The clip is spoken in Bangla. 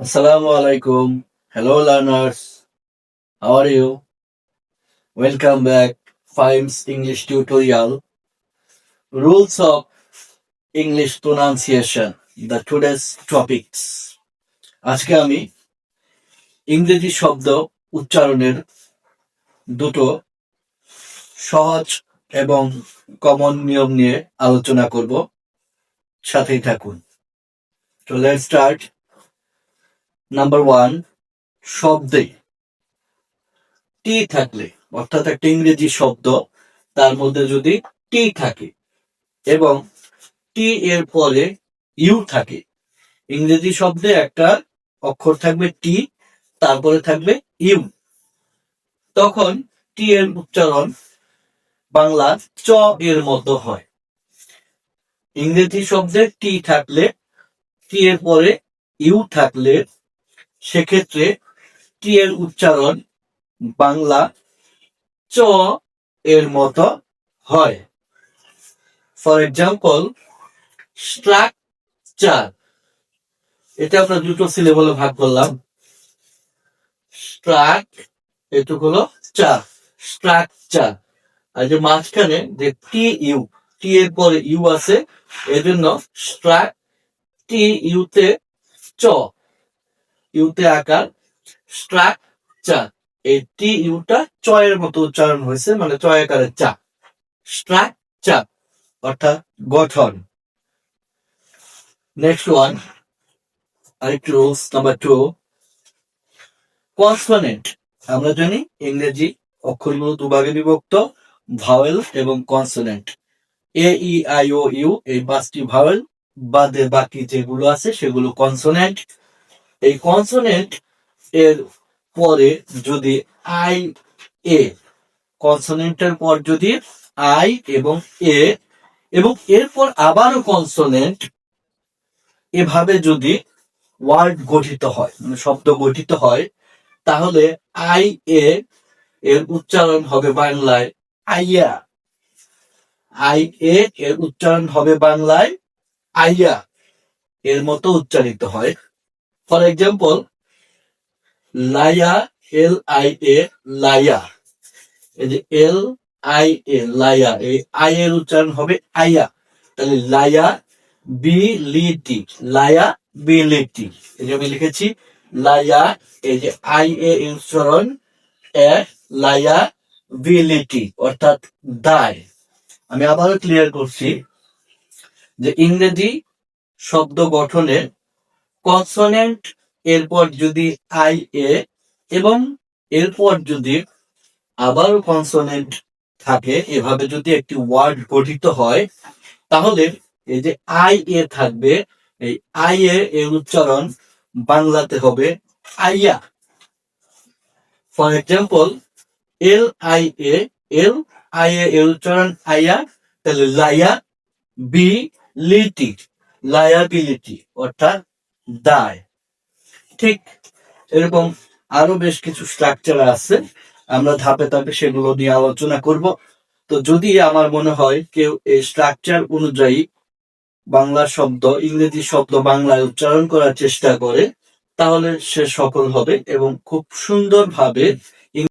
Assalamu alaikum. Hello, learners. How are you? Welcome back. Fimes English tutorial. Rules of English pronunciation. The today's topics. আজকে আমি ইংরেজি শব্দ উচ্চারণের দুটো সহজ এবং কমন নিয়ম নিয়ে আলোচনা করব সাথেই থাকুন তো লেটস স্টার্ট নাম্বার ওয়ান শব্দে। টি থাকলে, অর্থাৎ একটা ইংরেজি শব্দ, তার মধ্যে যদি টি থাকে, এবং টি এর পরে ইউ থাকে, ইংরেজি শব্দে একটা অক্ষর থাকবে টি তারপরে থাকবে ইউ তখন টি এর উচ্চারণ বাংলা চ এর মতো হয়। ইংরেজি শব্দে টি থাকলে টি এর পরে ইউ থাকলে সেক্ষেত্রে টি এর উচ্চারণ বাংলা চ এর মতো হয়। ফর এক্সাম্পল স্ট্রাকচার এটা আমরা দুটো সিলেবলে ভাগ করলাম। স্ট্রাক এটুক হলো চার। স্ট্রাকচার আর যে মাঝখানে যে টি ইউ টি এর পরে ইউ আছে, এজন্য স্ট্রাক টি ইউতে চ। ইউতে আকার স্ট্রাকচার এই টি ইউটা চয়ের মতো উচ্চারণ হয়েছে মানে চয় আকারের চা স্ট্রাকচার অর্থাৎ গঠন। নেক্সট ওয়ান আরেকটি রুলস নাম্বার টু কনসোনেন্ট আমরা জানি ইংরেজি অক্ষরগুলো দুভাগে বিভক্ত ভাওয়েল এবং consonant A E I O U এই পাঁচটি ভাওয়েল বাদে বাকি যেগুলো আছে সেগুলো কনসোনেন্ট এই কনসোনেন্ট এর পরে যদি আই এ কনসোনেন্টের পর যদি আই এবং এ এবং এরপর আবারও কনসোনেন্ট এভাবে যদি ওয়ার্ড গঠিত হয় মানে শব্দ গঠিত হয়, তাহলে আই এ এর উচ্চারণ হবে বাংলায় আইয়া। আই এ এর উচ্চারণ হবে বাংলায় আইয়া। এর মতো উচ্চারিত হয়। ফর এক্সাম্পল লায়া এল আই এ লায়া এই যে এল আই এ লায়া এই আই এর উচ্চারণ হবে আইয়া তাহলে liability liability এই যে আমি লিখেছি লায়া এই যে আই এ উচ্চারণ এ লায়া বিলিটি অর্থাৎ দায়। আমি আবারও ক্লিয়ার করছি যে ইংরেজি শব্দ গঠনে কনসোনেন্ট এরপর যদি আই এ এবং এরপর যদি আবার কনসোনেন্ট থাকে, এভাবে যদি একটি ওয়ার্ড গঠিত হয়, তাহলে এই যে আই এ থাকবে, এই আই এ এর উচ্চারণ বাংলাতে হবে আইয়া। For example L I A L I A এর উচ্চারণ আইয়া, তাহলে লাইয়া বি, লিটি লায়াবিলিটি অর্থাৎ দায়। ঠিক এরকম আরও বেশ কিছু স্ট্রাকচার আছে, আমরা ধাপে ধাপে সেগুলো নিয়ে আলোচনা করব। তো যদি আমার মনে হয় কেউ এই স্ট্রাকচার অনুযায়ী বাংলা শব্দ, ইংরেজি শব্দ বাংলায় উচ্চারণ করার চেষ্টা করে, তাহলে সে সফল হবে এবং খুব সুন্দরভাবে